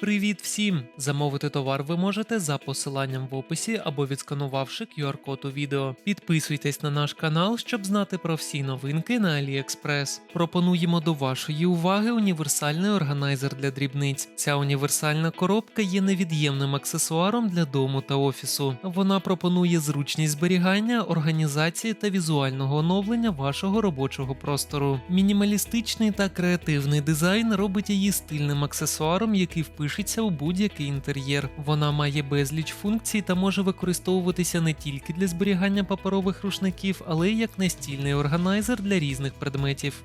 Привіт всім! Замовити товар ви можете за посиланням в описі або відсканувавши QR-код у відео. Підписуйтесь на наш канал, щоб знати про всі новинки на AliExpress. Пропонуємо до вашої уваги універсальний органайзер для дрібниць. Ця універсальна коробка є невід'ємним аксесуаром для дому та офісу. Вона пропонує зручність зберігання, організації та візуального оновлення вашого робочого простору. Мінімалістичний та креативний дизайн робить її стильним аксесуаром, який впишеться у будь-який інтер'єр. Вона має безліч функцій та може використовуватися не тільки для зберігання паперових рушників, але й як настільний органайзер для різних предметів.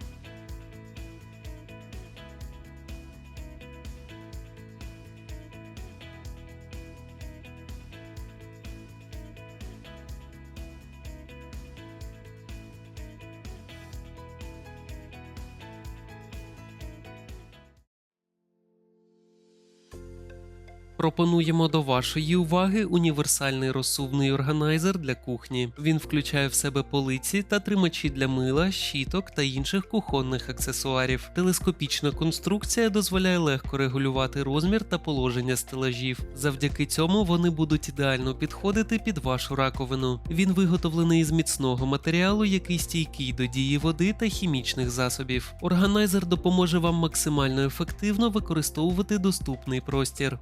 Пропонуємо до вашої уваги універсальний розсувний органайзер для кухні. Він включає в себе полиці та тримачі для мила, щіток та інших кухонних аксесуарів. Телескопічна конструкція дозволяє легко регулювати розмір та положення стелажів. Завдяки цьому вони будуть ідеально підходити під вашу раковину. Він виготовлений з міцного матеріалу, який стійкий до дії води та хімічних засобів. Органайзер допоможе вам максимально ефективно використовувати доступний простір.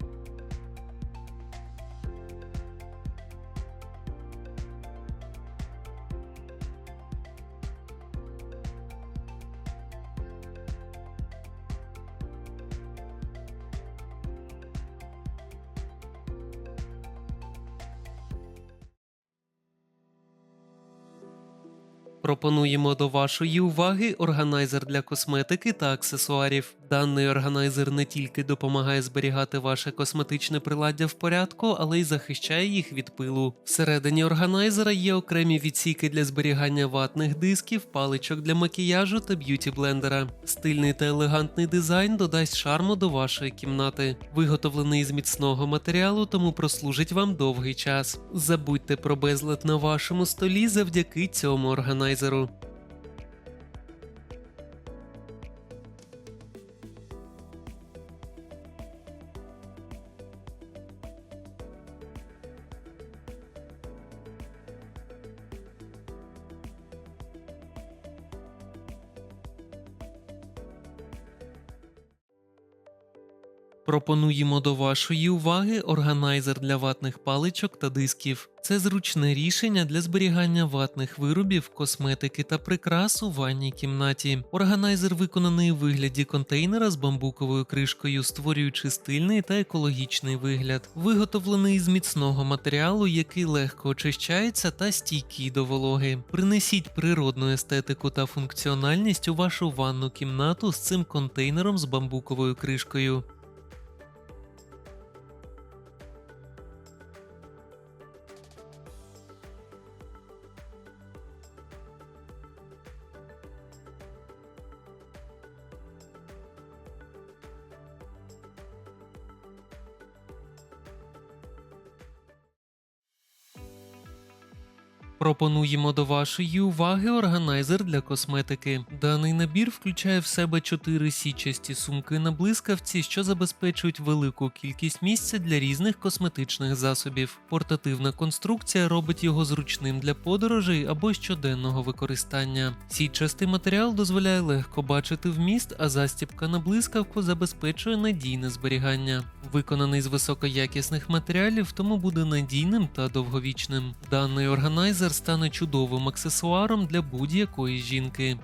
Пропонуємо до вашої уваги органайзер для косметики та аксесуарів. Даний органайзер не тільки допомагає зберігати ваше косметичне приладдя в порядку, але й захищає їх від пилу. Всередині органайзера є окремі відсіки для зберігання ватних дисків, паличок для макіяжу та б'юті блендера. Стильний та елегантний дизайн додасть шарму до вашої кімнати. Виготовлений з міцного матеріалу, тому прослужить вам довгий час. Забудьте про безлад на вашому столі завдяки цьому органайзеру. Organizerul Пропонуємо до вашої уваги органайзер для ватних паличок та дисків. Це зручне рішення для зберігання ватних виробів, косметики та прикрас у ванній кімнаті. Органайзер виконаний у вигляді контейнера з бамбуковою кришкою, створюючи стильний та екологічний вигляд. Виготовлений з міцного матеріалу, який легко очищається та стійкий до вологи. Принесіть природну естетику та функціональність у вашу ванну кімнату з цим контейнером з бамбуковою кришкою. Пропонуємо до вашої уваги органайзер для косметики. Даний набір включає в себе чотири січасті сумки на блискавці, що забезпечують велику кількість місця для різних косметичних засобів. Портативна конструкція робить його зручним для подорожей або щоденного використання. Січастий матеріал дозволяє легко бачити вміст, а застібка на блискавку забезпечує надійне зберігання. Виконаний з високоякісних матеріалів, тому буде надійним та довговічним. Даний органайзер стане чудовим аксесуаром для будь-якої жінки.